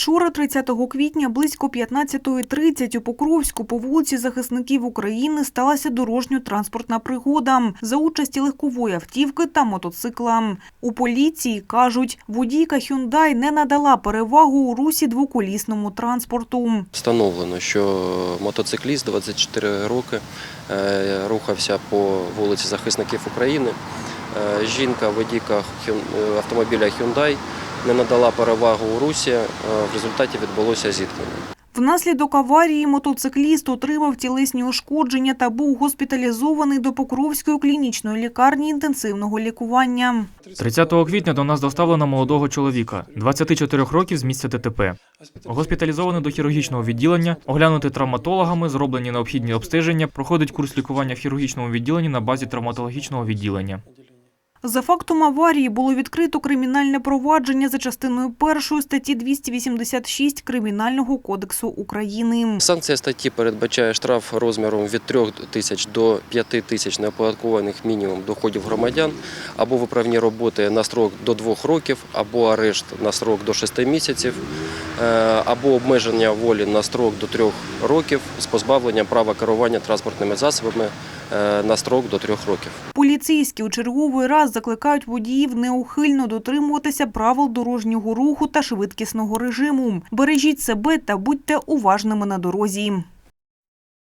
Вчора, 30 квітня, близько 15.30 у Покровську по вулиці Захисників України сталася дорожньо-транспортна пригода за участі легкової автівки та мотоцикла. У поліції кажуть, водійка Hyundai не надала перевагу у русі двоколісному транспорту. Встановлено, що мотоцикліст 24 роки е, рухався по вулиці Захисників України. Е, Жінка, водійка е, автомобіля Hyundai не надала перевагу у русі. е, В результаті відбулося зіткнення. Внаслідок аварії мотоцикліст отримав тілесні ушкодження та був госпіталізований до Покровської клінічної лікарні інтенсивного лікування. 30 квітня до нас доставлено молодого чоловіка, 24 років з місця ДТП. Госпіталізований до хірургічного відділення, оглянути травматологами, зроблені необхідні обстеження, проходить курс лікування в хірургічному відділенні на базі травматологічного відділення. За фактом аварії було відкрито кримінальне провадження за частиною першої статті 286 Кримінального кодексу України. Санкція статті передбачає штраф розміром від 3 тисяч до 5 тисяч неоподаткованих мінімум доходів громадян, або виправні роботи на строк до 2 років, або арешт на строк до 6 місяців, е, або обмеження волі на строк до 3 років з позбавленням права керування транспортними засобами на строк до трьох років. Поліцейські у черговий раз закликають водіїв неухильно дотримуватися правил дорожнього руху та швидкісного режиму. Бережіть себе та будьте уважними на дорозі.